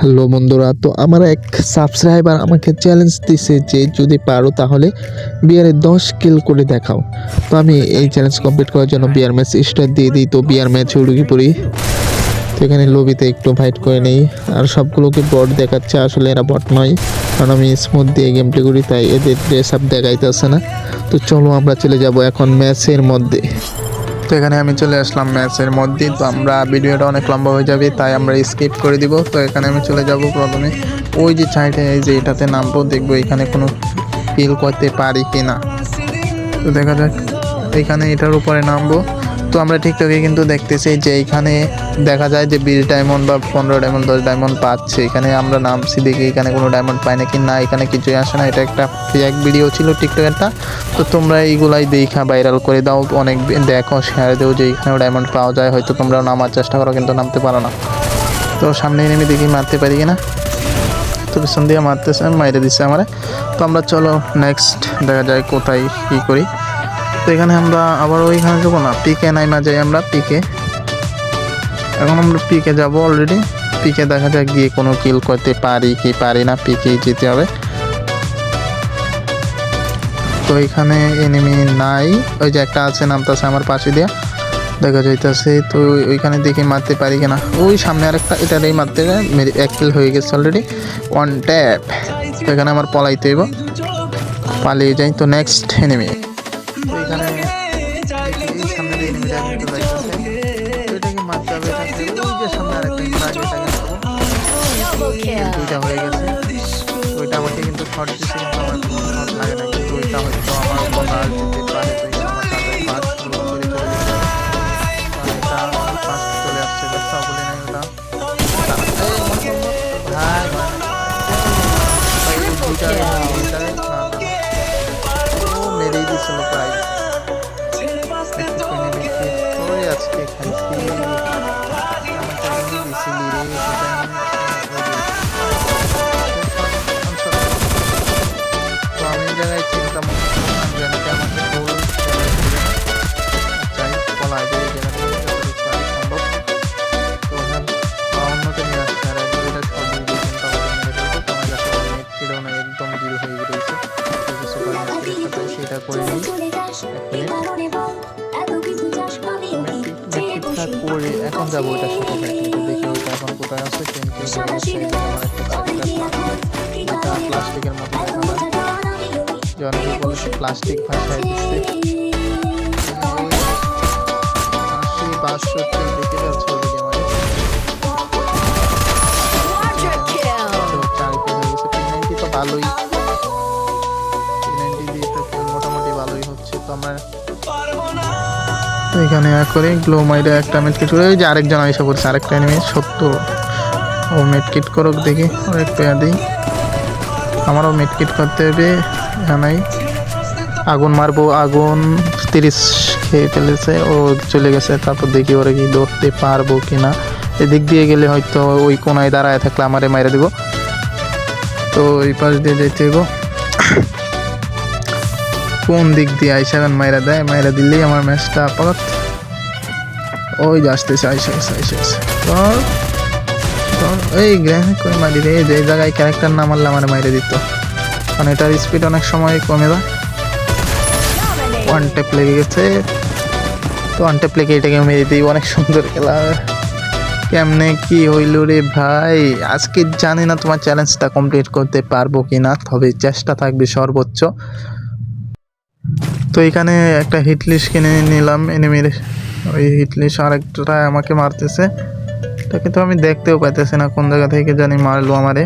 Hello বন্ধুরা, তো আমার এক সাবস্ক্রাইবার আমাকে চ্যালেঞ্জ দিছে যে যদি পারো তাহলে বিয়ারে দশ কিল করে দেখাও। তো আমি এই চ্যালেঞ্জ কমপ্লিট করার জন্য বিয়ার ম্যাচ স্টার্ট দিয়ে দিই। তো বিয়ার ম্যাচ উড়ুকি পড়ি তো এখানে লবিতে একটু ফাইট করে নেই। আর সবগুলোকে বট দেখাচ্ছে, আসলে এরা বট নয়। কারণ আমি স্মুথ দিয়ে গেম প্লে করি, তাই এদের ড্রেস আপ দেখাইতেছে না। তো চলো আমরা চলে যাব এখন ম্যাচের মধ্যে। তো এখানে আমি চলে আসলাম ম্যাচের মধ্যে। তো আমরা ভিডিওটা অনেক লম্বা হয়ে যাবে, তাই আমরা স্কিপ করে দিব। তো এখানে আমি চলে যাব প্রথমে। ওই যে সাইডে, এই যে এটাতে নামবো, দেখব এখানে কোনো ফিল করতে পারি কি না তো দেখা যাক, এখানে এটার উপরে নামবো। তো আমরা টিকটকে কিন্তু দেখতেছি যে এখানে দেখা যায় যে বিশ ডায়মন্ড বা পনেরো ডায়মন্ড দশ ডায়মন্ড পাচ্ছে। এখানে আমরা নামছি দেখি এখানে কোনো ডায়মন্ড পাই নাকি না, এখানে কিছুই আসে না। এটা একটা ফেক ভিডিও ছিল টিকটকেরটা তো তোমরা এইগুলাই দেখা ভাইরাল করে দাও, অনেক দেখো শেয়ার দেও যে এখানেও ডায়মন্ড পাওয়া যায়। হয়তো তোমরাও নামার চেষ্টা করো, কিন্তু নামতে পারো না। তো সামনে নেমে দেখি মারতে পারি কিনা। তো পিছন দিয়ে মারতেছে, মাইরে দিচ্ছে আমার। তো আমরা চলো নেক্সট দেখা যায় কোথায় কী করি। তো এখানে আমরা আবার ওইখানে যাব না পিকে নাইমা যাই আমরা পিকে এখন আমরা পিকে যাব অলরেডি পিকে দেখা যাক গিয়ে কোনো কিল করতে পারি কি পারি না পিকেই যেতে হবে। তো এখানে এনিমি নাই, ওই যে একটা আছে, নামতাছে আমার পাশে দিয়া। দেখা যাইতেছে, তো ওইখানে দেখি মারতে পারি কিনা। ওই সামনে আরেকটা এটারই মারতে এক কিল হয়ে গেছে অলরেডি ওয়ান ট্যাপ তো এখানে আমার পলাইতে হইব। পালিয়ে যাই। তো নেক্সট এনিমি যে কিন্তু যাইতেছে এটাকে সামনে আরেকটা হয়ে গেছে। ওইটা আমাকে কিন্তু শর্ট দিচ্ছে কিন্তু আমার শর্ট লাগে না, কিন্তু ওইটা হয়তো আমার উপর যেতে পারে, তো আমার তাদের ফার্স্ট করে চলে যেতে হবে এটা ফার্স্ট চলে আসছে ব্যবসা বলে নাই ওটা। ভাই ভাই দুইটা দুইটা না না ও, মেরেই দিছিল প্রায়। মেট্রিকটা করে এখন যাব ওইটার সাথে ফ্যাক্টরিতে দেখি ওইটা এখন কোথায় আছে, কেন কেউ বলে একটা প্লাস্টিকের মতো অনেকে বলেছে প্লাস্টিক ভাষায় দিচ্ছে? আশি, বাষট্টি, দেখে যাচ্ছে ভালোই। মোটামুটি ভালোই হচ্ছে। তো আমার এখানে করে গ্লো মাইরে একটা মেটকিট করে, ওই যে আরেকজন আইসা পড়ছে, আরেকটা এনিমি সত্তর ও মেটকিট করুক দেখি, ওর একটু দিই। আমারও মেটকিট করতে হবে, এখানেই। আগুন মারবো, আগুন তিরিশ খেয়ে ফেলেছে, ও চলে গেছে, তারপর দেখি ওরা কি ধরতে পারব কি না এদিক দিয়ে গেলে হয়তো ওই কোনায় দাঁড়ায় থাকলে আমারে মাইরে দেবো। তো এই পাশ দিয়ে যেতে হইব। কোন দিক দিয়ে আইসা এখন মাইরা দেয়, মাইরা দিলেই আমার ম্যাচটা আপাতত ওই যে আসতেছে, আইসা গেছে আইসা গেছে। এই গ্রেনেড করে মারি রে, যে জায়গায় ক্যারেক্টার না মারলে আমার মাইরে দিত। কারণ এটার স্পিড অনেক সময় কমে যায়। ওয়ান টেপ লেগে গেছে। তো ওয়ান টেপ লেগে এটাকে মেরে দিই, অনেক সুন্দর খেলা। কেমনে কি হইল রে ভাই? আজকে জানি না তোমার চ্যালেঞ্জটা কমপ্লিট করতে পারব কি না তবে চেষ্টা থাকবে সর্বোচ্চ। তো এখানে একটা হিটলিস্ট কিনে নিলাম এনিমির ওই হিটলিস্ট আরেকটা আমাকে মারতেছে। তো আমি দেখতেও পাইতেছি না, কোন জায়গা থেকে জানি মারলো আমারে।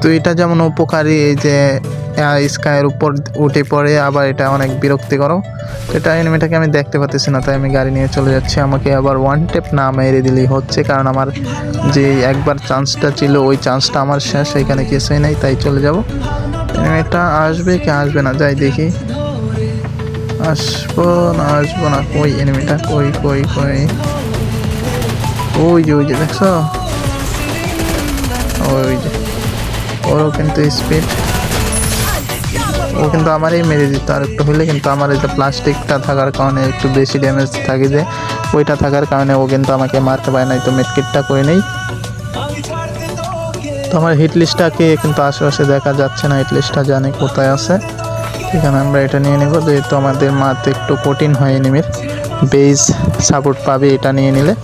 তো এটা যেমন উপকারী, এই যে স্কাইয়ের উপর উঠে পড়ে, আবার এটা অনেক বিরক্তিকর এটা এনিমিটাকে আমি দেখতে পাচ্ছি না, তাই আমি গাড়ি নিয়ে চলে যাচ্ছি। আমাকে আবার ওয়ান টেপ না মেরে দিলেই হচ্ছে, কারণ আমার যে একবার চান্সটা ছিল, ওই চান্সটা আমার শেষ, এখানে কিছুই নাই, তাই চলে যাব। এনিমিটা আসবে কি আসবে না? যাই দেখি। আসব না আসব না। কই এনিমিটা কই কই কই? ওই যে ওই যে, দেখছ? ওই যে। ওরও কিন্তু স্পিড ও কিন্তু আমারই মেরে দিত। আর একটু হলে কিন্তু আমার এই যে প্লাস্টিকটা থাকার কারণে একটু বেশি ড্যামেজ থাকে যে, ওইটা থাকার কারণে ও কিন্তু আমাকে মারতে পারে নাই। তো মেটকিটটা করে নেই? তো আমার হিট লিস্টটাকে কিন্তু আশেপাশে দেখা যাচ্ছে না হিট লিস্টটা জানে কোথায় আছে। এখানে আমরা এটা নিয়ে নেব, যেহেতু আমাদের মারতে একটু কঠিন হয় এনিমির। বেস সাপোর্ট পাবে এটা নিয়ে নিলে।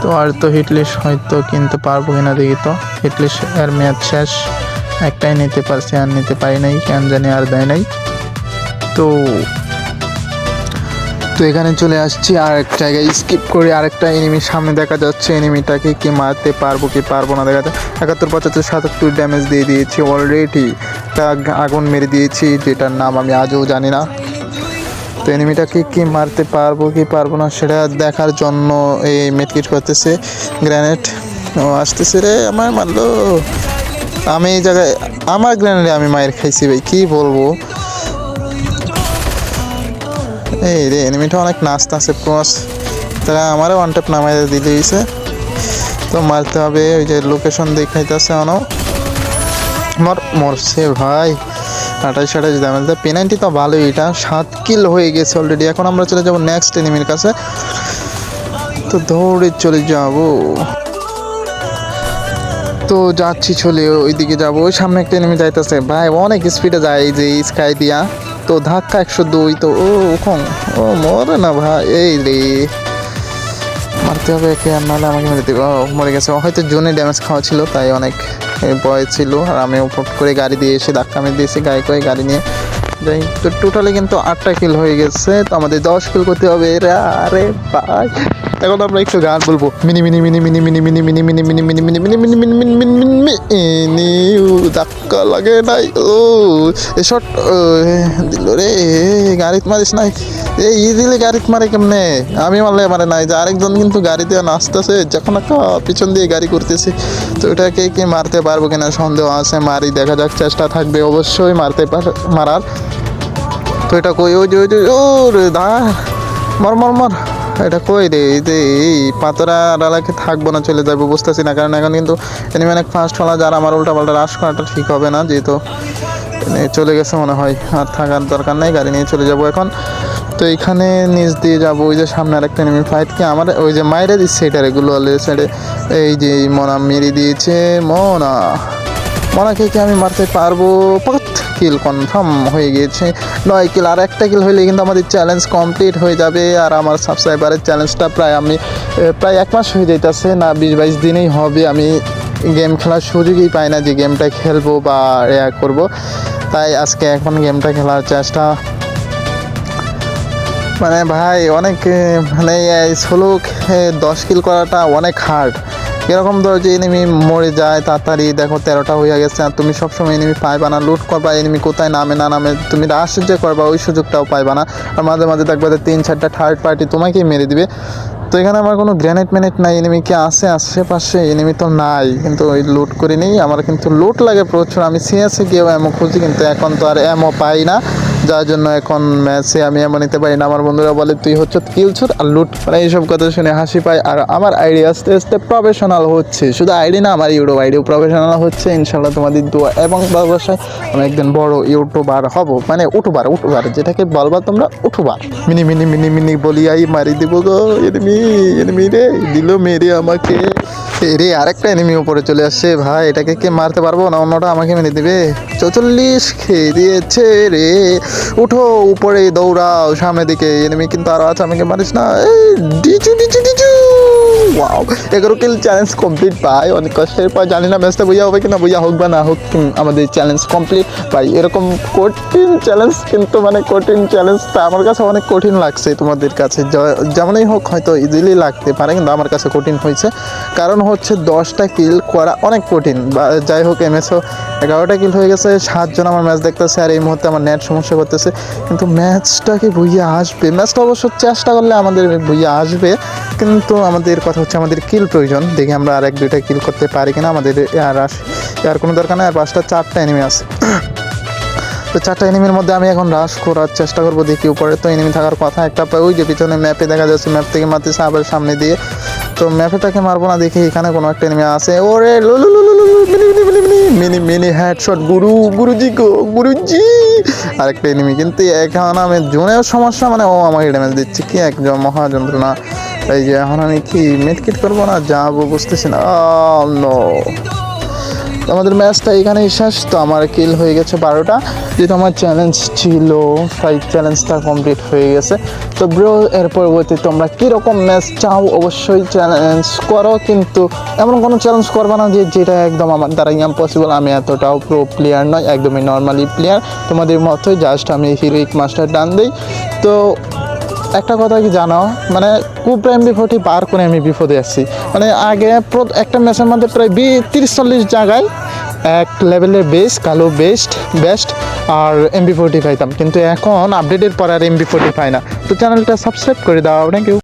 তো আর তো হিট লিস্ট হয়তো কিনতে পারব কিনা দেখি তো। হিট লিস্ট এর ম্যাচ শেষ। একটাই নিতে পারছি আর নিতে পারি নাই, কেন জানি আর দেয় নাই। তো তো এখানে চলে আসছি আর এক জায়গায়। স্কিপ করে, আরেকটা এনিমির সামনে দেখা যাচ্ছে। এনিমিটাকে কি মারতে পারব, কি পারব না দেখা যাচ্ছে। একাত্তর, পঁচাত্তর, সাতাত্তর ড্যামেজ দিয়ে দিয়েছি অলরেডি তা আগুন মেরে দিয়েছি, যেটার নাম আমি আজও জানি না। তো এনিমিটাকে কি মারতে পারব, কি পারব না, সেটা দেখার জন্য এই মেটকিট করতেছে। গ্র্যানেড ও, আসতেছে রে আমার মারলো। আমি এই জায়গায়, আমার গ্র্যানেডে আমি মায়ের খাইছি ভাই, কি বলব? এই রে এনিমিটা অনেক নাচতে আছে ক্রস তারা আমারও ওয়ান ট্যাপ নামাই দিয়ে দিয়েছে তো মারতে হবে, ওই যে লোকেশন দেখাইতেছে অন আমার মরছে ভাই। আঠাশ আঠাশ ড্যামেজ দেয় পেনাল্টি তো ভালোই, এটা সাত কিল হয়ে গেছে অলরেডি এখন আমরা চলে যাব নেক্সট এনিমির কাছে। তো দৌড়ে চলে যাব। তো যাচ্ছি চলে, ওইদিকে যাব। ওই সামনে একটা এনিমি যাইতেছে। ভাই, অনেক স্পিডে যায় এই যে স্কাই দিয়া। তো ধাক্কা একশো দুই, তো ও ওখন, ও মরে না ভাই, এই রে। মারতে হবে একে, আর নাহলে আমাকে মেরে দেবে। মরে গেছে। হয়তো জোনে ড্যামেজ খাওয়া ছিল, তাই অনেক ভয় ছিল। আর আমি ফট করে গাড়ি দিয়ে এসে ধাক্কা মেরে দিয়েছি, গায়ে করে গাড়ি নিয়ে। যাই তো টোটালি কিন্তু আটটা কিল হয়ে গেছে তো আমাদের দশ কিল করতে হবে আরে ভাই এখন আমরা একটু গান বলব মিনি মিনি মিনি মিনি মিনি মিনি মিনি মিনি মিনি মিনি মিনি মিনি মিনি মিনি মিনি মিনি মিনি মিনি ধাক্কা লাগে নাই ও এ শট দিল রে গাড়িতে মারিস নাই এই ইজিলি গাড়িতে মারে কেমনে আমি মারলে মারে নাই যে আরেকজন কিন্তু গাড়িতে নাচতেছে যখন একটা পিছন দিয়ে গাড়ি করতেছে তো এটাকে কি মারতে পারব কিনা সন্দেহ আছে মারি দেখা যাক চেষ্টা থাকবে অবশ্যই মারতে পার মারার এটা কই? ওই যে ওই যে ও রে দা, মর মর মর। এটা কই রে? এই যে, এই পাতরা ডালাকে থাকব না চলে যাব বুঝতেছি না। কারণ এখন কিন্তু এনিমি অনেক ফাস্ট হলা, যার আমার উল্টা পাল্টা রাশ করাটা ঠিক হবে না, যেহেতু চলে গেছে মনে হয়। আর থাকার দরকার নেই, গাড়ি নিয়ে চলে যাব এখন। তো এখানে নিচ দিয়ে যাব, ওই যে সামনে আরেকটা এনিমি ফাইট কি, আমার ওই যে মাইরে দিচ্ছে এটা রেগুলো সাইডে এই যে মনা মেরে দিয়েছে মনা। মনাকে কি আমি মারতে পারব? কিল কনফার্ম হয়ে গিয়েছে। নয় কিল, আর একটা কিল হইলে কিন্তু আমাদের চ্যালেঞ্জ কমপ্লিট হয়ে যাবে। আর আমার সাবস্ক্রাইবারের চ্যালেঞ্জটা প্রায় আমি প্রায় এক মাস হয়ে যাইতেছে, না বিশ বাইশ দিনেই হবে। আমি গেম খেলার সুযোগই পাই না যে গেমটা খেলব বা ইয়া করব। তাই আজকে এখন গেমটা খেলার চেষ্টা। মানে ভাই, অনেক মানে ষোলো দশ কিল করাটা অনেক হার্ড এরকম ধরো যে এনিমি মরে যায়, তাড়াতাড়ি দেখো তেরোটা হয়ে গেছে, আর তুমি সবসময় এনিমি পাইবা না লুট করবা এনিমি কোথায় নামে, না নামে, তুমি রাশ যে করবা, ওই সুযোগটাও পাইবা না। আর মাঝে মাঝে দেখবা তিন, চারটা থার্ড পার্টি তোমাকেই মেরে দিবে। তো এখানে আমার কোনো গ্রেনেড ম্যানেট নাই এনিমি কি আছে? আশেপাশে এনিমি তো নাই, কিন্তু ওই লুট করে নিই আমার কিন্তু লুট লাগে প্রচুর, আমি সিএসে গিয়েও এমও খুঁজি, কিন্তু এখন তো আর এমও পাই না। যার জন্য এখন ম্যাচে আমি এমন নিতে পারি না। আমার বন্ধুরা বলে, তুই হচ্ছে কিলছুর আর লুট। মানে এইসব কথা শুনে হাসি পায়। আর আমার আইডি আস্তে আস্তে প্রফেশনাল হচ্ছে। শুধু আইডি না, আমার ইউটিউব আইডিও প্রফেশনাল হচ্ছে। ইনশাল্লাহ তোমাদের দোয়া এবং ভালোবাসায় আমি একদিন বড় ইউটিউবার হব। মানে উঠুবার উঠুবার, যেটাকে বলবা তোমরা উঠুবার। মিনি মিনি মিনি মিনি বলিয়াই মারি দিব গো। এনিমি এনিমি রে, দিল মেরে আমাকে। রে আরেকটা এনিমি উপরে চলে আসছে। ভাই এটাকে কে মারতে পারব না? অন্যটা আমাকে মেরে দিবে। চৌচল্লিশ খেয়ে দিয়েছে রে। উঠো উপরে দৌড়াও। সামনের দিকে এনিমি কিন্তু আরও আছে আমাকে মারিস না। এই, ডিচু ডিচু ডিচু ওয়াও এগারো কিল চ্যালেঞ্জ কমপ্লিট পাই অনেক কষ্টের পর জানি না ম্যাচটা বুঝা হবে কিনা, বুঝা হোক বা না হোক আমাদের চ্যালেঞ্জ কমপ্লিট পাই এরকম কঠিন চ্যালেঞ্জ কিন্তু মানে কঠিন চ্যালেঞ্জটা আমার কাছে অনেক কঠিন লাগছে তোমাদের কাছে। যেমনই হোক হয়তো ইজিলি লাগতে পারে, কিন্তু আমার কাছে কঠিন হয়েছে। কারণ হচ্ছে দশটা কিল করা অনেক কঠিন। বা, যাই হোক এমএসও এগারোটা কিল হয়ে গেছে, সাতজন আমার ম্যাচ দেখতেছে, আর এই মুহূর্তে আমার নেট সমস্যা করতেছে। কিন্তু ম্যাচটা কি বুঝিয়ে আসবে? ম্যাচটা অবশ্য চেষ্টা করলে আমাদের বুঝিয়ে আসবে, কিন্তু আমাদের কথা হচ্ছে আমাদের কিল প্রয়োজন দেখি আমরা আর এক দুইটা কিল করতে পারি কিনা আমাদের আর আর কোনো দরকার নেই আর পাঁচটা চারটা এনিমি আছে তো চারটা এনিমির মধ্যে আমি এখন রাশ করার চেষ্টা করব দেখি উপরে তো এনিমি থাকার কথা একটা ওই যে পিছনে ম্যাপে দেখা যাচ্ছে ম্যাপ থেকে মারতেছে আবার সামনে দিয়ে তো ম্যাপেটাকে মারবো না দেখি এখানে কোনো একটা এনিমি আছে ওরে লুলু মিনি মিনি হেডশট গুরু, গুরুজি গো, গুরুজি। আরেকটা এনিমি কিন্তু এখন আমি জোনের সমস্যা মানে ও আমাকে ড্যামেজ দিচ্ছে। কি একজন মহা যন্ত্রণা এই যে এখন আমি কি মেটকিট করব না? যাব, বুঝতেছি নো। আমাদের ম্যাচটা এখানেই শেষ, তো আমার কিল হয়ে গেছে বারোটা। যেহেতু আমার চ্যালেঞ্জ ছিল তাই চ্যালেঞ্জটা কমপ্লিট হয়ে গেছে। তো ব্রো এর পরবর্তী তোমরা কীরকম ম্যাচ চাও অবশ্যই চ্যালেঞ্জ করো, কিন্তু এমন কোনো চ্যালেঞ্জ করবে না যে যেটা একদম আমার দ্বারা ইম্পসিবল আমি এতটাও প্রো প্লেয়ার নয় একদমই নর্মালি প্লেয়ার তোমাদের মতোই জাস্ট আমি হিরোইক মাস্টার ডান দিই। তো একটা কথা কি জানো? মানে কুপ্রাইম বিপদটি পার করে আমি বিপদে আসছি মানে আগে একটা ম্যাচের মধ্যে প্রায় বি তিরিশ চল্লিশ জায়গায় এক লেভেলের বেস্ট কালো বেস্ট বেস্ট আর এমবি ফোর্টি পাইতাম। কিন্তু এখন আপডেটের পর আর এমবি ফোর্টি পাই না। তো চ্যানেলটা সাবস্ক্রাইব করে দাও। Thank you